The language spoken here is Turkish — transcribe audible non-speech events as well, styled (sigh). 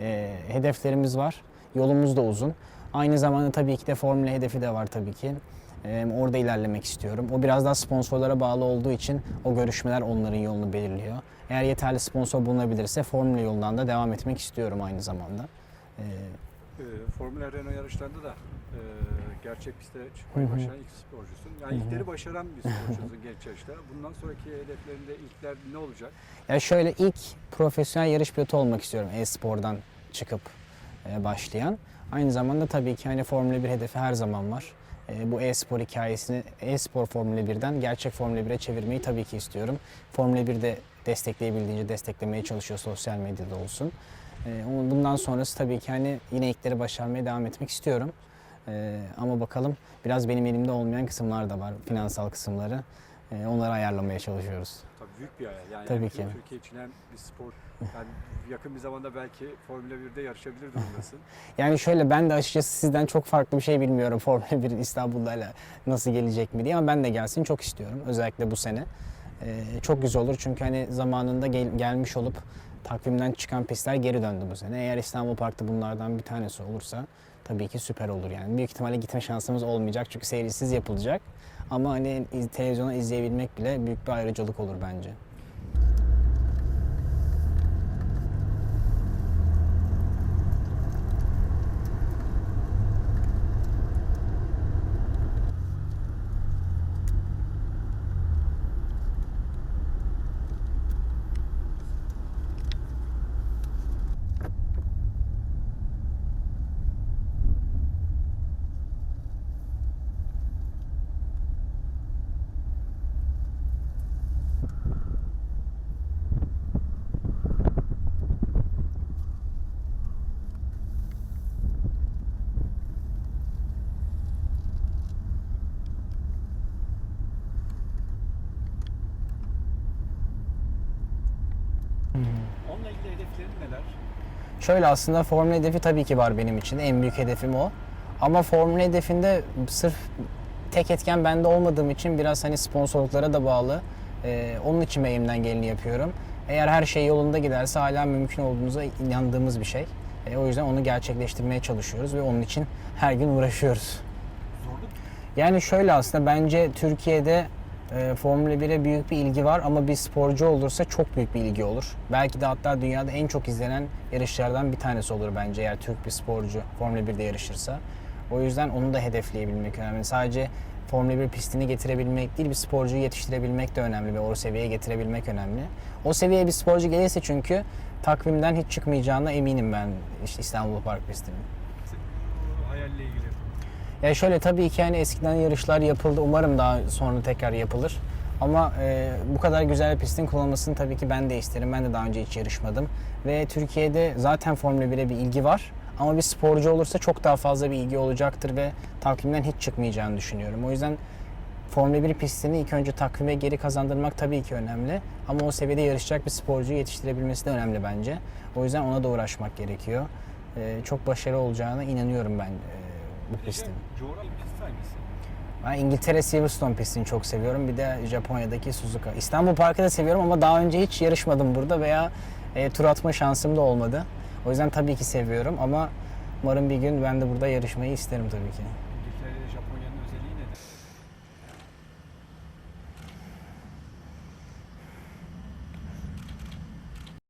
e, hedeflerimiz var. Yolumuz da uzun. Aynı zamanda tabii ki de formüle hedefi de var tabii ki. E, orada ilerlemek istiyorum. O biraz daha sponsorlara bağlı olduğu için o görüşmeler onların yolunu belirliyor. Eğer yeterli sponsor bulunabilirse formüle yolundan da devam etmek istiyorum aynı zamanda. E, Ee, Formula Renault yarışlarında da e, gerçek Hı hı. başaran ilk sporcusun. Yani ilkleri başaran bir (laughs) sporcusun genç yaşta. Bundan sonraki hedeflerinde ilkler ne olacak? Ya şöyle ilk profesyonel yarış pilotu olmak istiyorum e-spordan çıkıp e, başlayan. Aynı zamanda tabii ki hani Formula 1 hedefi her zaman var. E, bu e-spor hikayesini e-spor Formula 1'den gerçek Formula 1'e çevirmeyi tabii ki istiyorum. Formula 1 de destekleyebildiğince desteklemeye çalışıyor sosyal medyada olsun. E, ama bundan sonrası tabii ki hani yine ilkleri başarmaya devam etmek istiyorum. E, ama bakalım biraz benim elimde olmayan kısımlar da var, finansal kısımları. E, onları ayarlamaya çalışıyoruz. Tabii büyük bir hayal. Yani Tabii ki. Türkiye için hem bir spor. Yani yakın bir zamanda belki Formula 1'de yarışabilir durumdasın. (laughs) Yani şöyle ben de açıkçası sizden çok farklı bir şey bilmiyorum (laughs) Formula 1 İstanbul'da nasıl gelecek mi diye ama ben de gelsin çok istiyorum özellikle bu sene. Ee, çok güzel olur çünkü hani zamanında gel- gelmiş olup takvimden çıkan pistler geri döndü bu sene. Eğer İstanbul Park'ta bunlardan bir tanesi olursa tabii ki süper olur yani. Büyük ihtimalle gitme şansımız olmayacak çünkü seyircisiz yapılacak. Ama hani iz- televizyona izleyebilmek bile büyük bir ayrıcalık olur bence. Onunla ilgili hedeflerin neler? Şöyle aslında formül hedefi tabii ki var benim için. En büyük hedefim o. Ama formül hedefinde sırf tek etken bende olmadığım için biraz hani sponsorluklara da bağlı. Ee, onun için elimden geleni yapıyorum. Eğer her şey yolunda giderse hala mümkün olduğumuza inandığımız bir şey. Ee, o yüzden onu gerçekleştirmeye çalışıyoruz ve onun için her gün uğraşıyoruz. Zorluk Yani şöyle aslında bence Türkiye'de e, Formula 1'e büyük bir ilgi var ama bir sporcu olursa çok büyük bir ilgi olur. Belki de hatta dünyada en çok izlenen yarışlardan bir tanesi olur bence eğer Türk bir sporcu Formula 1'de yarışırsa. O yüzden onu da hedefleyebilmek önemli. Sadece Formula 1 pistini getirebilmek değil bir sporcuyu yetiştirebilmek de önemli ve o seviyeye getirebilmek önemli. O seviyeye bir sporcu gelirse çünkü takvimden hiç çıkmayacağına eminim ben işte İstanbul Park pistinin. hayalle ilgili. Ya şöyle tabii ki hani eskiden yarışlar yapıldı. Umarım daha sonra tekrar yapılır. Ama e, bu kadar güzel pistin kullanılmasını tabii ki ben de isterim. Ben de daha önce hiç yarışmadım. Ve Türkiye'de zaten Formula 1'e bir ilgi var. Ama bir sporcu olursa çok daha fazla bir ilgi olacaktır ve takvimden hiç çıkmayacağını düşünüyorum. O yüzden Formula 1 pistini ilk önce takvime geri kazandırmak tabii ki önemli. Ama o seviyede yarışacak bir sporcuyu yetiştirebilmesi de önemli bence. O yüzden ona da uğraşmak gerekiyor. E, çok başarılı olacağına inanıyorum ben e, bu pistin. Coğrafya pist hangisi? Ben İngiltere Silverstone pistini çok seviyorum. Bir de Japonya'daki Suzuka. İstanbul Park'ı da seviyorum ama daha önce hiç yarışmadım burada veya e, tur atma şansım da olmadı. O yüzden tabii ki seviyorum ama umarım bir gün ben de burada yarışmayı isterim tabii ki.